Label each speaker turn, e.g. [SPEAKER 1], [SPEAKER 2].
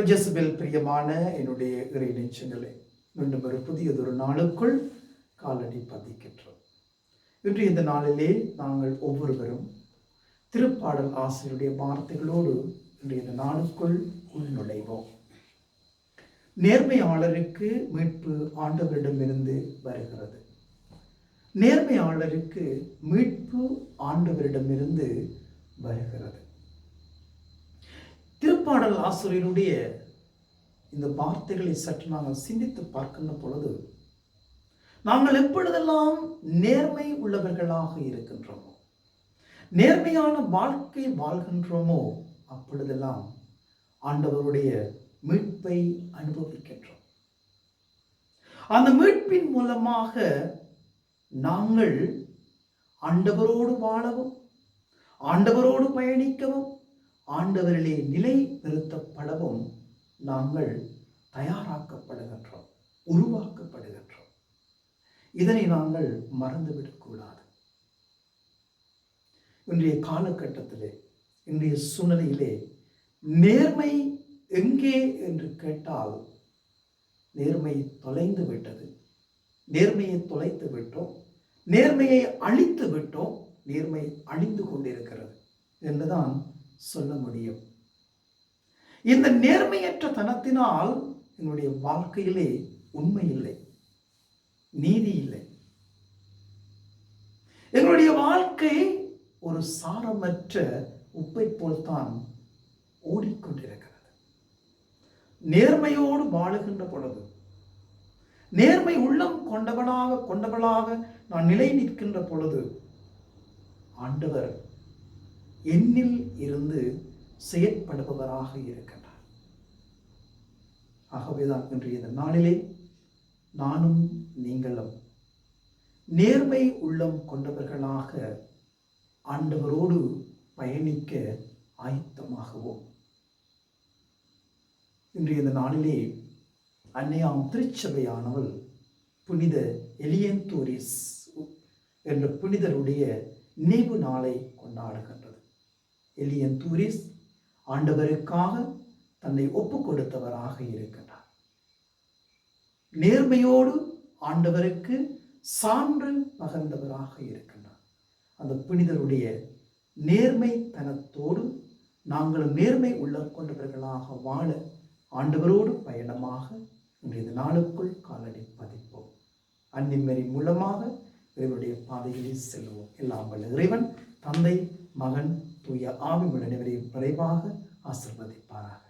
[SPEAKER 1] பிரஜசபெல் பிரியமான என்னுடைய இறை நெஞ்சங்களே மீண்டும் ஒரு புதியதொரு நாளுக்குள் காலடி பதிக்கின்றோம். இன்று இந்த நாளிலே நாங்கள் ஒவ்வொருவரும் திருப்பாடல் ஆசிரியருடைய வார்த்தைகளோடு இன்று இந்த நாளுக்குள் உள்நுழைவோம். நேர்மையாளருக்கு மீட்பு ஆண்டவரிடமிருந்து வருகிறது. நேர்மையாளருக்கு மீட்பு ஆண்டவரிடமிருந்து வருகிறது. திருப்பாடல் ஆசிரியருடைய இந்த வார்த்தைகளை சற்று நாங்கள் சிந்தித்து பார்க்கின்ற பொழுது நாங்கள் எப்பொழுதெல்லாம் நேர்மை உள்ளவர்களாக இருக்கின்றோமோ நேர்மையான வாழ்க்கை வாழ்கின்றோமோ அப்பொழுதெல்லாம் ஆண்டவருடைய மீட்பை அனுபவிக்கின்றோம். அந்த மீட்பின் மூலமாக நாங்கள் ஆண்டவரோடு வாழவும் ஆண்டவரோடு பயணிக்கவும் ஆண்டவரிலே நிலை நிறுத்தப்படவும் நாங்கள் தயாராக்கப்படுகின்றோம் உருவாக்கப்படுகின்றோம். இதனை நாங்கள் மறந்துவிடக்கூடாது. இன்றைய காலகட்டத்திலே இன்றைய சூழ்நிலையிலே நேர்மை எங்கே என்று கேட்டால் நேர்மை தொலைந்து விட்டது. நேர்மையை தொலைத்து விட்டோம். நேர்மையை அழித்து விட்டோம். நேர்மை அழிந்து கொண்டிருக்கிறது. என்றுதான் சொல்ல முடியும். இந்த நேர்மையற்ற தனத்தினால் என்னுடைய வாழ்க்கையிலே உண்மை இல்லை. நீதி இல்லை. எங்களுடைய வாழ்க்கை ஒரு சாரமற்ற உப்பை போல்தான் ஓடிக்கொண்டிருக்கிறது. நேர்மையோடு வாழுகின்ற பொழுது நேர்மை உள்ளம் கொண்டவனாக கொண்டவளாக நான் நிலை நிற்கின்ற பொழுது ஆண்டவர் என்னில் இருந்து செயற்படுபவராக இருக்கின்றார். ஆகவேதான் இன்றைய இந்த நாளிலே நானும் நீங்களும் நேர்மை உள்ளம் கொண்டவர்களாக ஆண்டவரோடு பயணிக்க ஆயத்தமாகவோம். இன்றைய இந்த நாளிலே அன்னையாம் திருச்சபையானவள் புனித எலியந்தூரிஸ் என்ற புனிதருடைய நினைவு நாளை எலியன் எலியந்தூரிஸ் ஆண்டவருக்காக தன்னை ஒப்பு கொடுத்தவராக இருக்கின்றார். நேர்மையோடு ஆண்டவருக்கு சான்று பகர்ந்தவராக இருக்கின்றார். அந்த புனிதருடைய நேர்மை தனத்தோடு நாங்களும் நேர்மை உள்ள கொண்டவர்களாக வாழ ஆண்டவரோடு பயணமாக இன்றைய நாளுக்குள் காலடி பதிப்போம். அன்னிமரி மூலமாக இறைவனுடைய பாதைகளில் செல்வோம். எல்லாம் வல்ல இறைவன் தந்தை மகன் தூய ஆவி அனைவரையும் விரைவாக ஆசிர்வதிப்பாராக.